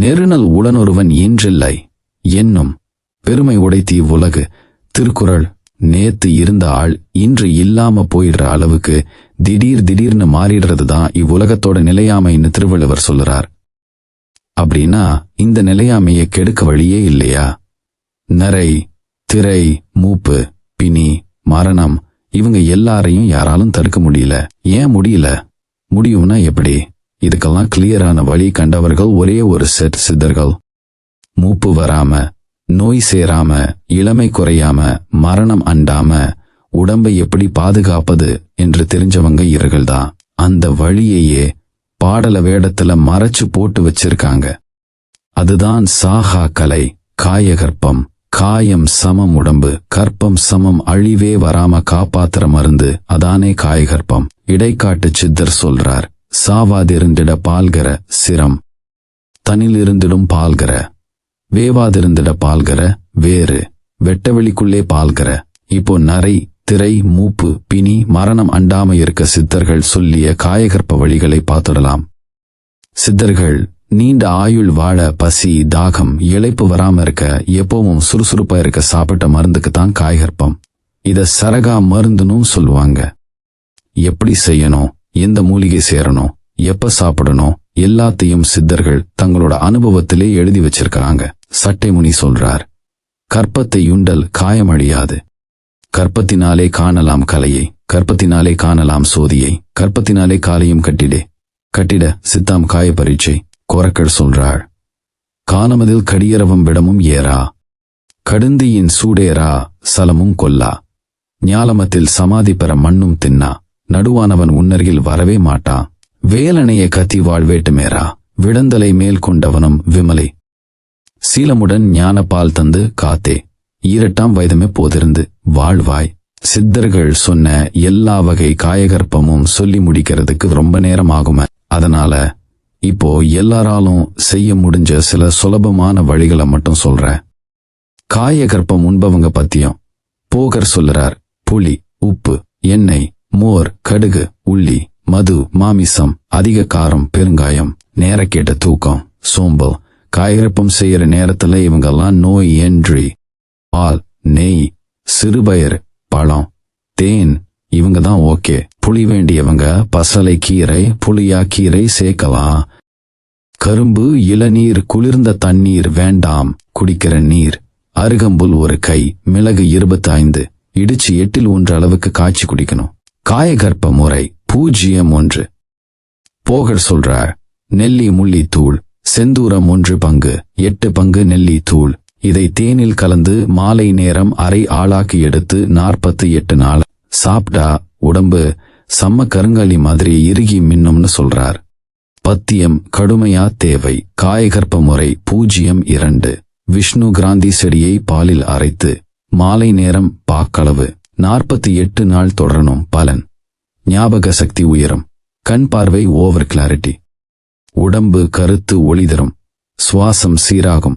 நெருநல் உடனொருவன் இன்றில்லை என்னும் பெருமை உடைத்து இவ்வுலகு. திருக்குறள் நேத்து இருந்த ஆள் இன்று இல்லாம போயிடுற அளவுக்கு திடீர் திடீர்னு மாறிடுறது தான் இவ்வுலகத்தோட நிலையாமைன்னு திருவள்ளுவர் சொல்லுறார். அப்படின்னா இந்த நிலையாமையை கெடுக்க வழியே இல்லையா? நரை திரை மூப்பு பிணி மரணம் இவங்க எல்லாரையும் யாராலும் தடுக்க முடியல. ஏன் முடியல? முடியும்னா எப்படி? இதுக்கெல்லாம் கிளியரான வழி கண்டவர்கள் ஒரே ஒரு செட் சித்தர்கள். மூப்பு வராம நோய் சேராம இளமை குறையாம மரணம் அண்டாம உடம்பை எப்படி பாதுகாப்பது என்று தெரிஞ்சவங்க இவர்கள்தான் அந்த வழியையே பாடல வேடத்துல மறைச்சு போட்டு வச்சிருக்காங்க. அதுதான் சாகா கலை காயகற்பம் காயம் சமம் உடம்பு கற்பம் சமம் அழிவே வராம காப்பாத்துற மருந்து அதானே காயகற்பம். இடைக்காட்டு சித்தர் சொல்றார் சாவாதிருந்திட பால்கர சிரம். தனிலிருந்திடும் பால்கர. வேவாதிருந்திட பால்கர வேறு. வெட்டவெளிக்குள்ளே பால்கர. இப்போ நரை திரை மூப்பு பிணி மரணம் அண்டாம இருக்க சித்தர்கள் சொல்லிய காயகற்ப வழிகளை பார்த்துடலாம். சித்தர்கள் நீண்ட ஆயுள் வாழ பசி தாகம் இளைப்பு வராம இருக்க எப்பவும் சுறுசுறுப்பா இருக்க சாப்பிட்ட மருந்துக்கு தான் காய்கற்பம். இத சரகா மருந்துன்னு சொல்லுவாங்க. எப்படி செய்யணும்? எந்த மூலிகை சேரணும் எப்ப சாப்பிடணும் எல்லாத்தையும் சித்தர்கள் தங்களோட அனுபவத்திலே எழுதி வச்சிருக்காங்க சட்டைமுனி சொல்றார் கற்பத்தை யுண்டல் காயமழியாது கற்பத்தினாலே காணலாம் கலையை கற்பத்தினாலே காணலாம் சோதியை கற்பத்தினாலே காலையும் கட்டிடே. கட்டிட சித்தாம் காய பரீட்சை கோரக்கள் சொல்றாள் காலமதில் கடியரவம் விடமும் ஏறா. கடுந்தியின் சூடேரா சலமும் கொல்லா. ஞாலமத்தில் சமாதி பெற மண்ணும் தின்னா. நடுவானவன் உன்னருகில் வரவே மாட்டான் வேலனைய கத்தி வாழ்வேட்டுமேரா விடந்தலை மேல் கொண்டவனும் விமலை. சீலமுடன் ஞானப்பால் தந்து காத்தே. ஈரட்டாம் வயதுமே போதிருந்து வாழ்வாய். சித்தர்கள் சொன்ன எல்லா வகை காயகற்பமும் சொல்லி முடிக்கிறதுக்கு ரொம்ப நேரம் ஆகும அதனால இப்போ எல்லாராலும் செய்ய முடிஞ்ச சில சுலபமான வழிகளை மட்டும் சொல்ற. காயகற்பம் உண்பவங்க பத்தியும். போகர் சொல்லுறார். புளி உப்பு எண்ணெய் மோர் கடுகு உள்ளி மது மாமிசம் அதிக காரம் பெருங்காயம் நேரக்கேட்ட தூக்கம் சோம்பல் காயகற்பம் செய்யற நேரத்துல இவங்கெல்லாம் நோய் என்றி பால் நெய் சிறுபயிர் பழம் தேன் இவங்க தான் ஓகே. புளி வேண்டியவங்க பசலை கீரை புளியா கீரை சேர்க்கலாம். கரும்பு இளநீர் குளிர்ந்த தண்ணீர் வேண்டாம். குடிக்கிற நீர் அருகம்புல் ஒரு கை மிளகு இருபத்தி ஐந்து இடிச்சு எட்டில் ஒன்று அளவுக்கு காய்ச்சி குடிக்கணும். காயகற்ப முறை பூஜ்ஜியம் ஒன்று. போகர் சொல்றார் நெல்லி முள்ளி தூள் செந்தூரம் ஒன்று பங்கு எட்டு பங்கு நெல்லி தூள் இதை தேனில் கலந்து மாலை நேரம் அரை ஆளாக்கி எடுத்து நாற்பத்தி எட்டு நாள். சாப்பிட்டா உடம்பு செம்ம கருங்காலி மாதிரி இறுகி மின்னும்னு சொல்றார். பத்தியம் கடுமையா தேவை. காயகற்ப முறை பூஜ்ஜியம் இரண்டு. விஷ்ணு கிராந்தி செடியை பாலில் அரைத்து மாலை நேரம் பாக்களவு நாற்பத்தி எட்டு நாள் தொடரணும் பலன். ஞாபக சக்தி உயரும். கண் பார்வை ஓவர் கிளாரிட்டி உடம்பு கருத்து ஒளி தரும் சுவாசம் சீராகும்.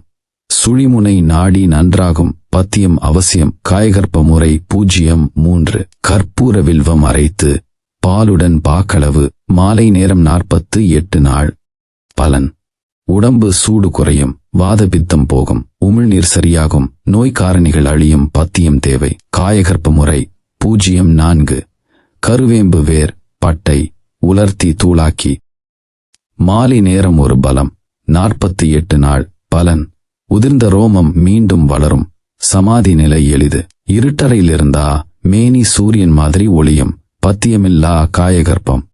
சுழிமுனை நாடி நன்றாகும். பத்தியம் அவசியம். காயகற்ப முறை பூஜ்ஜியம் மூன்று. கற்பூர வில்வம் அரைத்து பாலுடன் பாக்களவு. மாலை நேரம் நாற்பத்து எட்டு நாள். பலன். உடம்பு சூடு குறையும் வாதபித்தம் போகும் உமிழ்நீர் சரியாகும் நோய் காரணிகள் அழியும் பத்தியம் தேவை காயகற்ப முறை பூஜ்ஜியம் நான்கு கருவேம்பு வேர் பட்டை உலர்த்தி தூளாக்கி. மாலை நேரம் ஒரு பலம் நாற்பத்தி எட்டு நாள் பலன். உதிர்ந்த ரோமம் மீண்டும் வளரும் சமாதி நிலை எளிது. இருட்டறையில் இருந்தா மேனி சூரியன் மாதிரி ஒளியும் பத்தியமில்லா காயகற்பம்.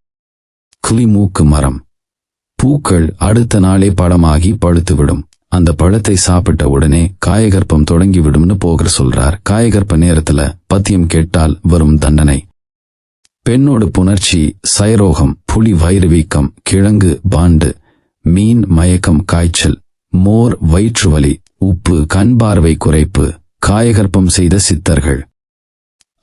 கிளிமூக்கு மரம் பூக்கள் அடுத்த நாளே பழமாகி பழுத்துவிடும். அந்த பழத்தை சாப்பிட்ட உடனே காயகற்பம் தொடங்கிவிடும்னு போகர் சொல்றார். காயகற்ப நேரத்துல பத்தியம் கேட்டால் வரும் தண்டனை. பெண்ணோடு புணர்ச்சி சயரோகம் புலி வயிறு வீக்கம் கிழங்கு பாண்டு மீன் மயக்கம் காய்ச்சல் மோர் வயிற்று வலி உப்பு கண் பார்வை குறைப்பு காயகற்பம் செய்த சித்தர்கள்.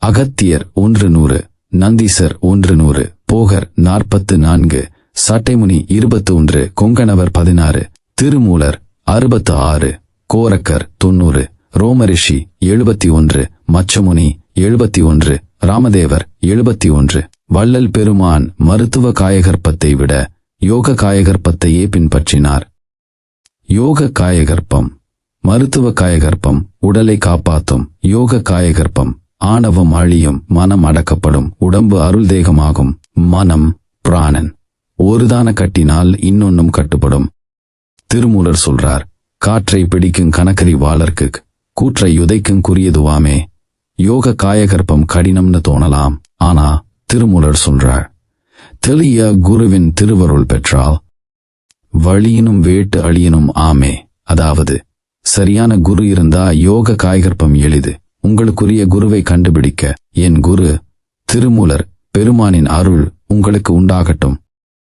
அகத்தியர் ஒன்று நூறு நந்தீசர் ஒன்று நூறு போகர் நாற்பத்து நான்கு சட்டைமுனி இருபத்து ஒன்று கொங்கணவர் பதினாறு திருமூலர் அறுபத்து ஆறு கோரக்கர் தொன்னூறு ரோமரிஷி எழுபத்தி ஒன்று மச்சமுனி எழுபத்தி ஒன்று ராமதேவர் எழுபத்தி ஒன்று வள்ளல் பெருமான் மருத்துவ காயகற்பத்தை விட யோக காயகற்பத்தையே பின்பற்றினார். யோக காயகற்பம் மருத்துவ காயகற்பம் உடலை காப்பாற்றும் யோக காயகற்பம் ஆணவம் அழியும் மனம் அடக்கப்படும் உடம்பு அருள் தேகமாகும் மனம் பிராணன். ஒருதான கட்டினால் இன்னொன்னும் கட்டுப்படும். திருமூலர் சொல்றார் காற்றை பிடிக்கும் கணக்கறி வாளர்க்கு கூற்றை யுதைக்கும் குறியதுவாமே. யோக காயகற்பம் கடினம்னு தோணலாம். ஆனா திருமூலர் சொல்றார் தெளிய குருவின் திருவருள் பெற்றால் வழியினும் வேட்டு அழியினும் ஆமே. அதாவது சரியான குரு இருந்தா யோக காய்கற்பம் எளிது. உங்களுக்குரிய குருவை கண்டுபிடிக்க. என் குரு திருமூலர் பெருமானின் அருள் உங்களுக்கு உண்டாகட்டும்.